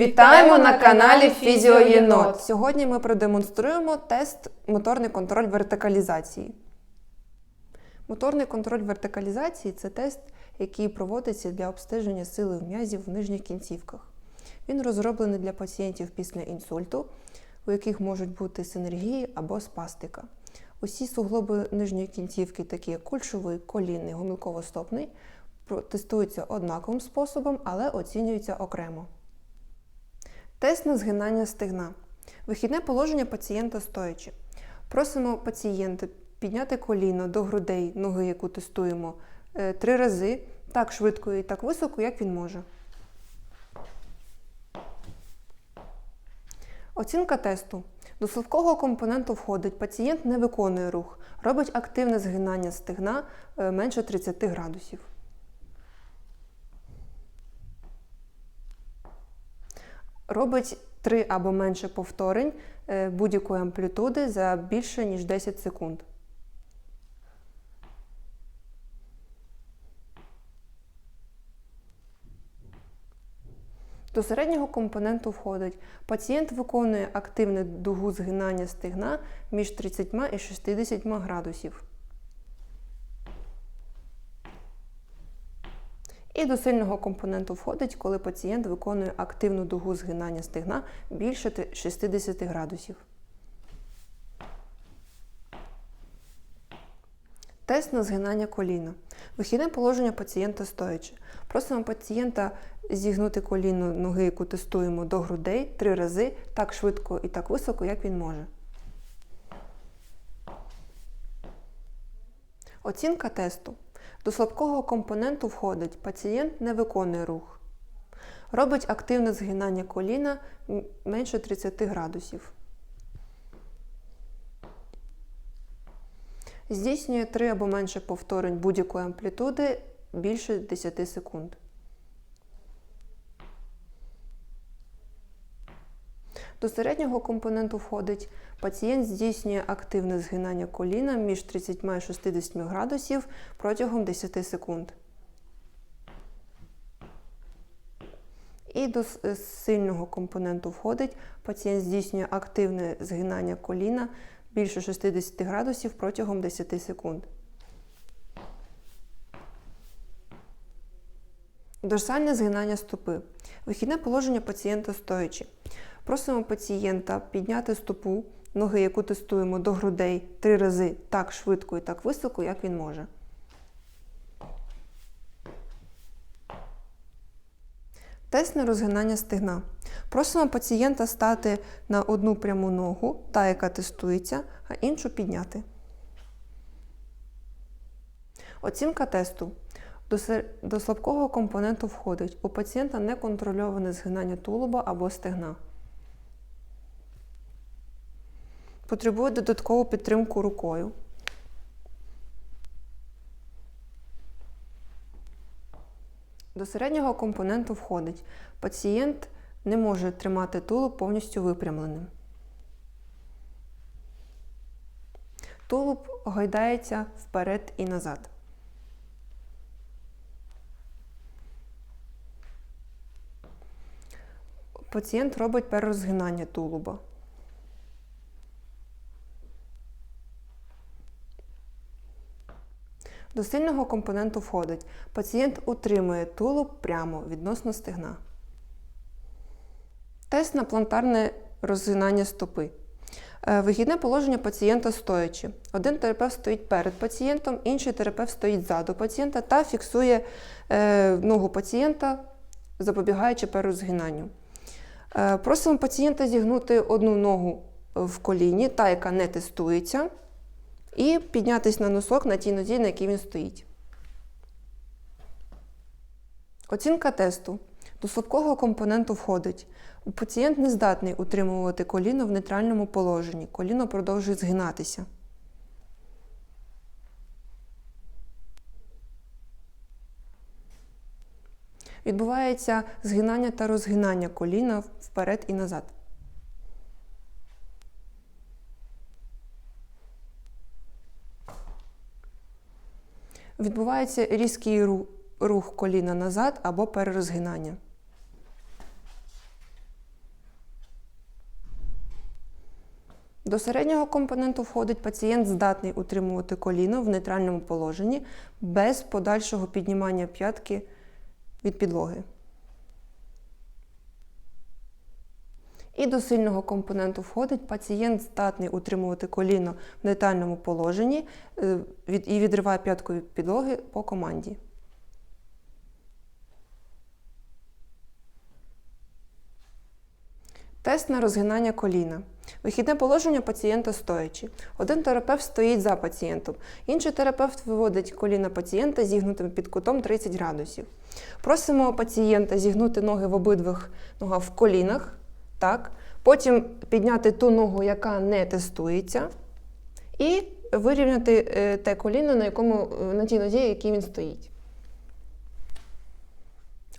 Вітаємо на каналі Фізіоєнот. Сьогодні ми продемонструємо тест моторний контроль вертикалізації. Моторний контроль вертикалізації це тест, який проводиться для обстеження сили м'язів в нижніх кінцівках. Він розроблений для пацієнтів після інсульту, у яких можуть бути синергії або спастика. Усі суглоби нижньої кінцівки, такі як кульшовий, колінний, гомілково-стопний, тестуються однаковим способом, але оцінюються окремо. Тест на згинання стегна. Вихідне положення пацієнта стоячи. Просимо пацієнта підняти коліно до грудей ноги, яку тестуємо, е, три рази, так швидко і так високо, як він може. Оцінка тесту. До слабкого компоненту входить, пацієнт не виконує рух, робить активне згинання стегна е, менше 30 градусів. Робить 3 або менше повторень е, будь-якої амплітуди за більше ніж 10 секунд. До середнього компоненту входить пацієнт виконує активну дугу згинання стегна між 30 і 60 градусів. І до сильного компоненту входить, коли пацієнт виконує активну дугу згинання стегна більше 60 градусів. Тест на згинання коліна. Вихідне положення пацієнта стоячи. Просимо пацієнта зігнути коліно ноги, яку тестуємо до грудей три рази так швидко і так високо, як він може. Оцінка тесту. До слабкого компоненту входить пацієнт не виконує рух. Робить активне згинання коліна менше 30 градусів. Здійснює 3 або менше повторень будь-якої амплітуди більше 10 секунд. До середнього компоненту входить пацієнт здійснює активне згинання коліна між 30 і 60 градусів протягом 10 секунд. І до е, сильного компоненту входить пацієнт здійснює активне згинання коліна більше 60 градусів протягом 10 секунд. Дорсальне згинання стопи. Вихідне положення пацієнта стоячи. Просимо пацієнта підняти стопу ноги, яку тестуємо до грудей три рази так швидко і так високо, як він може. Тест на розгинання стегна. Просимо пацієнта стати на одну пряму ногу, та, яка тестується, а іншу підняти. Оцінка тесту. До слабкого компоненту входить у пацієнта неконтрольоване згинання тулуба або стегна. Потребує додаткову підтримку рукою. До середнього компоненту входить пацієнт не може тримати тулуб повністю випрямленим. Тулуб гойдається вперед і назад. Пацієнт робить перерозгинання тулуба. До сильного компоненту входить. Пацієнт утримує тулуб прямо відносно стегна. Тест на плантарне розгинання стопи. Е, Вихідне положення пацієнта стоячи. Один терапевт стоїть перед пацієнтом, інший терапевт стоїть ззаду пацієнта та фіксує е, ногу пацієнта, запобігаючи перерозгинанню. Е, Просимо пацієнта зігнути одну ногу в коліні, та, яка не тестується, і піднятись на носок на тій нозі, на якій він стоїть. Оцінка тесту. До слабкого компоненту входить. Пацієнт не здатний утримувати коліно в нейтральному положенні. Коліно продовжує згинатися. Відбувається згинання та розгинання коліна вперед і назад. Відбувається різкий рух коліна назад або перерозгинання. До середнього компоненту входить пацієнт, здатний утримувати коліно в нейтральному положенні без подальшого піднімання п'ятки від підлоги. І до сильного компоненту входить пацієнт здатний утримувати коліно в нейтральному положенні е, і відриває п'ятку від підлоги по команді. Тест на розгинання коліна. Вихідне положення пацієнта стоячи. Один терапевт стоїть за пацієнтом, інший терапевт виводить коліна пацієнта зігнутим під кутом 30 градусів. Просимо пацієнта зігнути ноги в обидвих ногах в колінах, так? потім підняти ту ногу, яка не тестується, і вирівняти е, те коліно, на, якому, е, на тій нозі, якій він стоїть.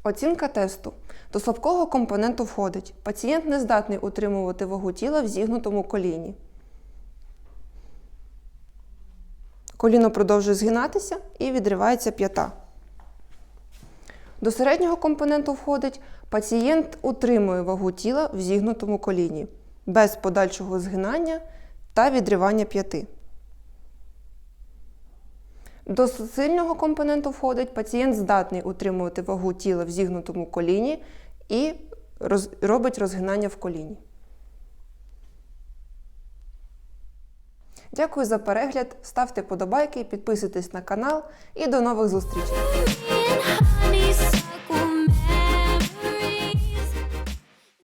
Оцінка тесту. До слабкого компоненту входить. Пацієнт не здатний утримувати вагу тіла в зігнутому коліні. Коліно продовжує згинатися і відривається п'ята. До середнього компоненту входить пацієнт утримує вагу тіла в зігнутому коліні без подальшого згинання та відривання п'яти. До сильного компоненту входить пацієнт здатний утримувати вагу тіла в зігнутому коліні і роз- робить розгинання в коліні. Дякую за перегляд. Ставте подобайки, підписуйтесь на канал і до нових зустрічей!